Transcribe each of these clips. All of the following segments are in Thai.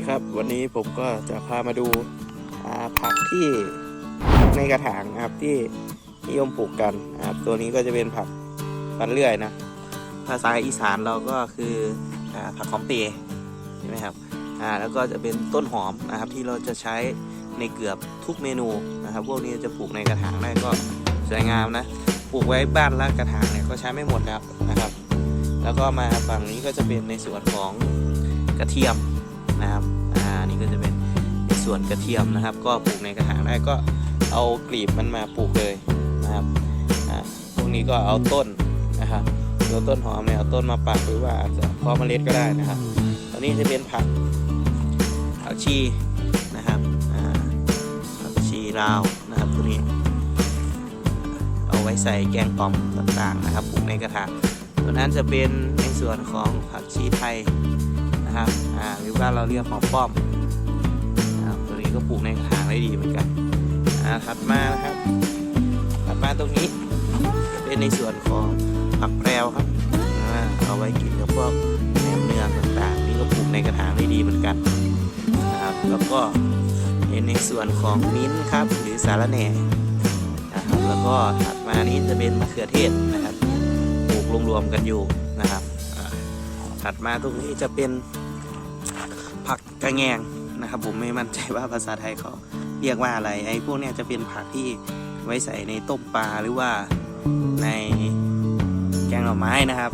ดีครับ วันนี้ผมก็จะพามาดูาผักที่ในกระถางนะครับที่นิยมปลูกกันนะครับตัวนี้ก็จะเป็นผักปันเลื่อยนะภาษาอีสานเราก็คืออผักหอมเปย์ใช่ไหมครับแล้วก็จะเป็นต้นหอมนะครับที่เราจะใช้ในเกือบทุกเมนูนะครับ พวกนี้จะปลูกในกระถางได้ก็สวยงามนะปลูกไว้บ้านละกระถางเนี่ยก็ใช้ไม่หมดแล้วนะครับ แล้วก็มาฝั่งนี้ก็จะเป็นในส่วนของกระเทียม นะครับ อ่า นี่ก็จะเป็นในส่วนกระเทียมนะครับ ก็ปลูกในกระถางได้ก็เอากลีบมันมาปลูกเลยนะครับ อ่า พวกนี้ก็เอาต้นนะครับแล้วต้นหอมเนี่ยเอาต้นมาปักหรือว่าอาจจะเพาะเมล็ดก็ได้นะครับ ตอนนี้จะเป็นผักผักชีนะครับ อ่า ผักชีลาวนะครับตัวนี้ เอาไว้ใส่แกงปอมต่างๆนะครับ ปลูกในกระถางตัวนั้นจะเป็นในส่วนของผักชีไทย นะครับอ่าหรือว่าเราเรียกหอมป้อมนะครับตัวนี้ก็ปลูกในกระถางได้ดีเหมือนกันอ่าถัดมานะครับถัดมาตรงนี้จะเป็นในส่วนของผักแพรวครับอ่าเอาไว้กินกับพวกแหนมเนืองต่างๆ นี่ก็ปลูกในกระถางได้ดีเหมือนกันนะครับแล้วก็เป็นในส่วนของมิ้นท์ครับหรือสาระแหน่นะครับแล้วก็ถัดมานี้จะเป็นมะเขือเทศนะครับปลูกรวมๆกันอยู่นะครับอ่าถัดมาตรงนี้จะเป็น ผักกระแงงนะครับ ผมไม่มั่นใจว่าภาษาไทยเขาเรียกว่าอะไรไอ้พวกเนี้ยจะเป็นผักที่ไว้ใส่ในต้มปลาหรือว่าในแกงหน่อไม้นะครับ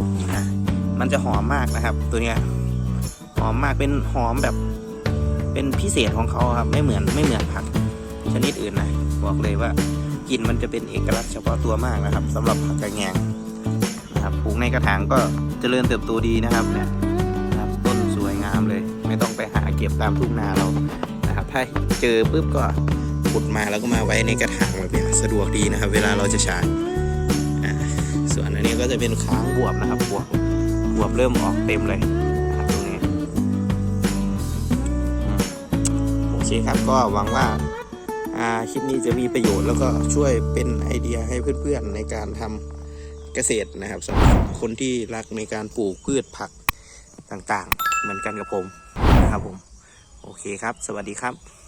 มันจะหอมมากนะครับ ตัวเนี้ยหอมมากเป็นหอมแบบเป็นพิเศษของเขาครับ ไม่เหมือนไม่เหมือนผักชนิดอื่นนะบอกเลยว่ากลิ่นมันจะเป็นเอกลักษณ์เฉพาะตัวมากนะครับสำหรับผักกระแงงนะครับปลูกในกระถางก็เจริญเติบโตดีนะครับเนี่ยครับต้นสวยงามเลย ไม่ต้องไปหาเก็บตามทุ่งนาเรานะครับ ถ้าเจอปุ๊บก็ขุดมาแล้วก็มาไว้ในกระถางแบบนี้สะดวกดีนะครับ เวลาเราจะใช้ส่วนอันนี้ก็จะเป็นค้างบวบนะครับบวบบวบเริ่มออกเต็มเลยตรงนี้โอเคครับก็หวังว่าอ่าคลิปนี้จะมีประโยชน์แล้วก็ช่วยเป็นไอเดียให้เพื่อนๆในการทำเกษตรนะครับสำหรับคนที่รักในการปลูกพืชผักต่างๆ เหมือนกันกับผม นะครับผม โอเคครับ สวัสดีครับ